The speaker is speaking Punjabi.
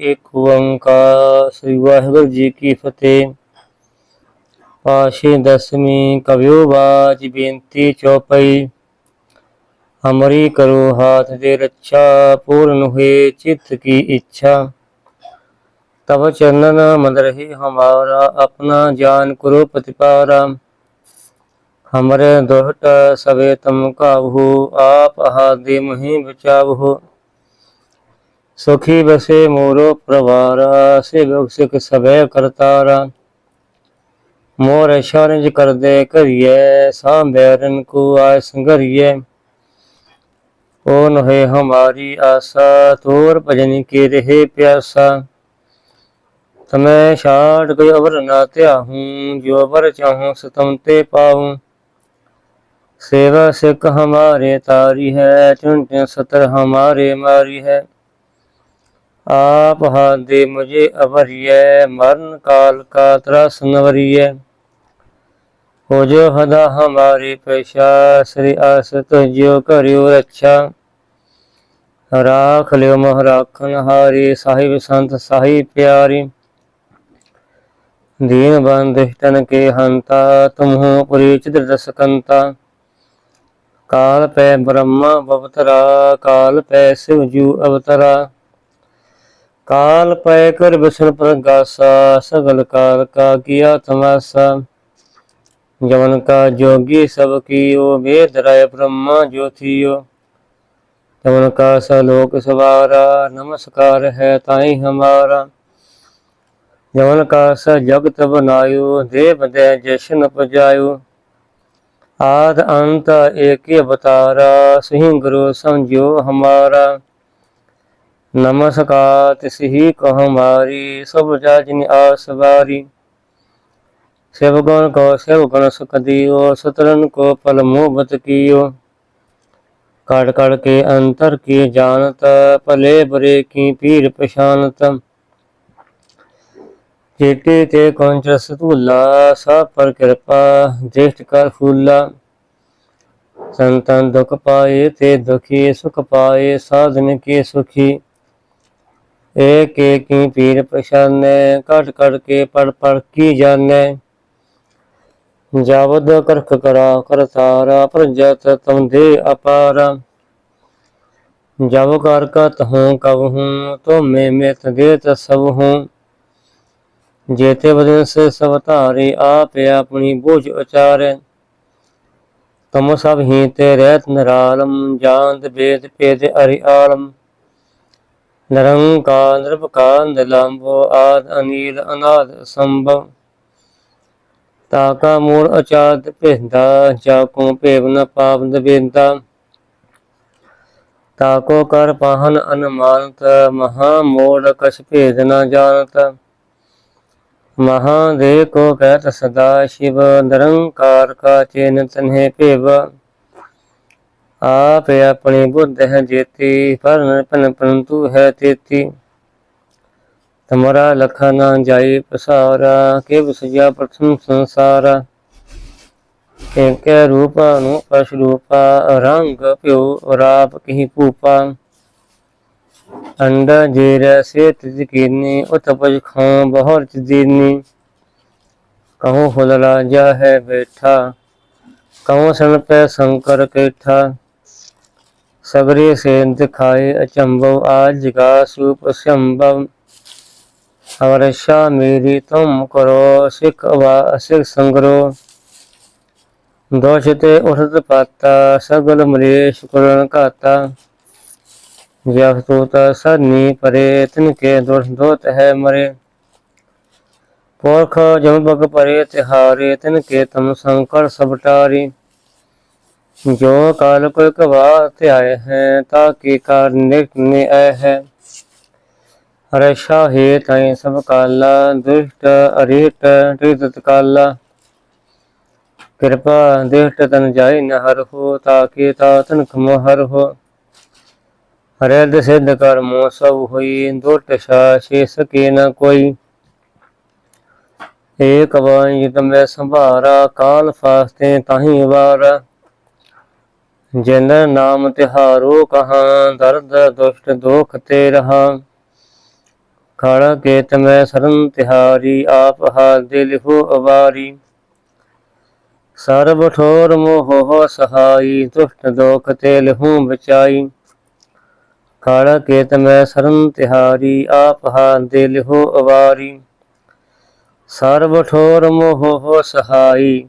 ਏਕ ਓੰਕਾਰ ਸ੍ਰੀ ਵਾਹਿਗੁਰੂ ਜੀ ਕੀ ਫਤਿਹ। ਪਾਸ਼ੇ ਦਸਵੀਂ ਕਵਿਓ ਬਾਜ ਬੇਨਤੀ ਚੌਪਈ। ਹਮਰੀ ਕਰੋ ਹਾਥ ਦੇ ਰੱਛਾ, ਪੂਰਨ ਹੋਏ ਚਿੱਤ ਕੀ ਇੱਛਾ। ਤਬ ਚਰਨਨ ਮਨ ਰਹੀ ਹਮਾਰਾ, ਆਪਣਾ ਜਾਨ ਕਰੋ ਪ੍ਰਤਿਪਾਰਾ। ਹਮਰੇ ਦੁਹਟ ਸਵੇ ਤਮ ਕਾਬੂ ਆਪ ਹਾਦੇ ਮਹੀ ਬਚਾਵੋ। सुखी बसे मोरो प्रवारा से सुख सभय करतारा मोर शरज कर दे करिए सांबैरन को आय संगरिए ओन है हमारी आशा तोर भजन के रहे प्यासा तमें छाट गय अवर ना त्याहूँ जो अवर चाहूँ सतम ते पाऊँ सेवा सिख हमारे तारी है चुन सतर हमारे मारी है आप हाथ दे मुझे अवरिय मरण काल का त्रस नवरिय हो जो हदा हमारी पेशा श्री आसत जो करियो रक्षा राख लियो मोह राखन हारी साहिब संत साहिब प्यारी दीन बंद तन के हंता तुम हो पुरी चित्र दसकंता ਕਾਲ ਪੈ ਬ੍ਰਹਮਾ ਬਵਤਰਾ ਕਾਲ ਪੈ ਸਿਵ ਜੂ ਅਵਤਰਾ ਕਾਲ ਪੈ ਕਰ ਬਿਸ਼ਨ ਪ੍ਰਗਾਸਾ, ਸਗਲ ਕਾਲ ਕਾ ਕੀਆ ਤਮਾਸਾ। ਜਵਨ ਕਾ ਜੋਗੀ ਸਭ ਕੀਓ, ਵੇਦ ਰਾਇ ਬ੍ਰਹਮਾ ਜੋਥੀਓ ਜਵਨ ਕਾ ਸਲੋਕ ਸਵਾਰਾ, ਨਮਸਕਾਰ ਹੈ ਤਾਈ ਹਮਾਰਾ। ਜਵਨ ਕਾ ਸ ਜਗਤ ਬਨਾਇਓ, ਦੇਵ ਦੇ ਜਸ਼ਨ ਪਜਾਇਓ। ਆਦ ਅੰਤ ਏਕ ਅਵਤਾਰਾ, ਸਹੀ ਗੁਰੂ ਸਮਝਿਓ ਹਮਾਰਾ। ਨਮਸਕਾਰ, ਤਿਸਹੀ ਕਹ ਮਾਰੀ, ਸਭ ਜਾਜਿਨ ਆਸ ਵਾਰੀ। ਸੇਵਗਣ ਕੋ ਸੇਵਗਣ ਸੁਖ ਦਿਓ ਸਤਰਨ ਕੋ ਪਲ ਮੋਬਤ ਕੀਓ ਕਾੜ ਕਾੜ ਕੇ ਅੰਤਰ ਕੀ ਜਾਣਤ, ਭਲੇ ਬਰੇ ਕੀ ਪੀਰ ਪਛਾਨਤ। ਚੇਤੇ ਤੇ ਕੰਚ ਸਤੂਲਾ, ਸਭ ਪਰ ਕਿਰਪਾ ਦੇਸ਼ਟ ਕਰ ਫੂਲਾ। ਸੰਤਨ ਦੁਖ ਪਾਏ ਤੇ ਦੁਖੀ ਸੁਖ ਪਾਏ, ਸਾਧਨ ਕੇ ਸੁਖੀ। ਏਕ ਏਕੀ ਪੀਰ ਪਛਾਨੈ ਕਟ ਕਟ ਕੇ ਪੜ ਪੜ ਕੀ ਜਾਣੈ? ਜਾਵਦ ਕਰਖ ਕਰਾ ਕਰਤਾਰਾ ਪ੍ਰਜਤ ਤਮ ਦੇ ਅਪਾਰਾ। ਜਬ ਕਰ ਕਤ ਹੂੰ ਕਬ ਹੂੰ ਤੁਮੇ ਮਿਤ ਦੇਤ ਸਭ ਹੂੰ। ਜੇਤੇ ਬਦਨ ਸੇ ਸਭ ਧਾਰੇ ਆਪੇ ਆਪਣੀ ਬੋਝ ਉਚਾਰੈ। ਤਮ ਸਭ ਹੀ ਤੇ ਰਹਿਤ ਨਿਰਾਲਮ ਜਾਣਦ ਬੇਦ ਪੇਦ ਅਰਿ ਆਲਮ ਨਿਰੰਕਾਰ ਨਿਰਭਕਾਰ ਨਿਲੰਬੋ ਆਦ ਅਨੀਲ ਅਨਾਦ ਸੰਭਵ ਤਾਕਾ ਮੂਲ ਅਚਾਤ ਭੇਂਦਾ ਜਾ ਕੋ ਭੇਵ ਨ ਪਾਪ ਦਵੇਂਦਾ ਤਾਕੋ ਕਰ ਪਾਹਨ ਅਨਮਾਨਤ ਮਹਾ ਮੋੜ ਕਛ ਭੇਦ ਨ ਜਾਣਤ ਮਹਾ ਦੇ ਕੋ ਕਹਿਤ ਸਦਾ ਸ਼ਿਵ ਨਿਰੰਕਾਰ ਕਾ ਚੇਨ ਤਨਹਿ ਭੇਵ ਆਪ ਆਪਣੀ ਬੁੱਧ ਹੈ ਜੇਤੀ ਪਰਨ ਪਨ ਪਰੰਤੂ ਹੈ ਤੇਤੀ। ਤਮਰਾ ਲਖਾ ਨਾ ਜਾਏ ਪਸਾਰਾ, ਕਿਵ ਸਜਾ ਪ੍ਰਥਮ ਸੰਸਾਰਾ। ਕੈ ਰੂਪਾ ਨੂੰ ਪਸ਼ ਰੂਪ, ਰੰਗ ਪਿਓ ਰਾਪ ਕਹੀ ਭੂਪਾ। ਅੰਡਾ ਜੇਰ ਸੇ ਤਿਜ ਕੀਨੀ ਉਤ ਪਜ ਖਾਂ ਬਹੁਰ ਚਦੀਨੀ ਕਹੋ ਹੁਲ ਰਾਜਾ ਹੈ ਬੈਠਾ, ਕਹੋ ਸਣ ਪੈ ਸੰਕਰ ਕੇਠਾ। ਸਗਰੇ ਸੇਨ ਦਿਖਾਏ ਅਚੰਭਵ ਆਜ ਗਾ ਸੂਪ ਸੰਭਵ ਅਵਰਸ਼ਾ ਮੇਰੀ ਤੁਮ ਕਰੋ, ਸਿਖ ਵਾ ਸਿਖ ਸੰਗਰੋ। ਦੋਸ਼ ਤੇ ਉਠਤ ਪਾਤਾ, ਸਗਲ ਮਰੇਸ਼ ਕੁਰਨ ਘਾਤਾ। ਜਬ ਤੂਤ ਸਰਨੀ ਪਰੇ, ਤਿਨ ਕੇ ਦੁਖ ਦੋਤ ਹੈ ਮਰੇ। ਪੋਰਖ ਜਮ ਬਗ ਪਰੇ ਤਿਹਾਰੇ, ਤਿਨ ਕੇ ਤਮ ਸੰਕਰ ਸਬਟਾਰੀ ਜੋ ਕਾਲ ਕੋ ਕਵਾ ਧਿਆਏ ਹੈ, ਤਾ ਕੀ ਕਾਰ ਨੇ ਆਏ ਹੈ? ਰਸ਼ਾ ਹੈ ਤੈ ਸਭ ਕਾਲਾ, ਦੁਸ਼ਟ ਅਰੀਟ ਤ੍ਰਿਤ ਕਾਲਾ ਕਿਰਪਾ ਦੇਸ਼ਟ ਤਨ ਜਾਈ ਨ ਹਰ ਹੋ, ਤਾ ਕੀ ਤਾ ਤਨ ਖਮ ਹਰ ਹੋ? ਹਰਿਦ ਸਿੱਧ ਕਰਮੋ ਸਭ ਹੋਈ ਦੁਟ ਛੇ ਸਕੇ ਨ ਕੋਈ। ਏਕ ਵਾਂਜ ਤਮੈ ਸੰਭਾਰਾ, ਕਾਲ ਫਾਸਤੇ ਤਾਹੀ ਵਾਰ। ਜਿਨ ਨਾਮ ਤਿਹਾਰੋ ਕਹਾ, ਦਰਦ, ਦੁਸ਼ਟ, ਦੋਖ ਤੇ ਰਹਾ। ਖੜ ਕੇਤ ਮੈਂ ਸਰਨ ਤਿਹਾਰੀ, ਆਪ ਹਾਲ ਦੇ ਲਿਖੋ ਅਵਾਰੀ। ਸਰਬ ਠੋਰ ਮੋਹ ਹੋ ਸਹਾਈ, ਦੁਸ਼ਟ, ਦੋਖ ਤੇ ਲਹੂ ਬਚਾਈ। ਖੜ ਕੇਤ ਮੈਂ ਸਰਨ ਤਿਹਾਰੀ, ਆਪ ਹਾਲ ਦੇ ਲਿਖੋ ਅਵਾਰੀ। ਸਰਬ ਠੋਰ ਮੋਹ ਹੋ ਸਹਾਈ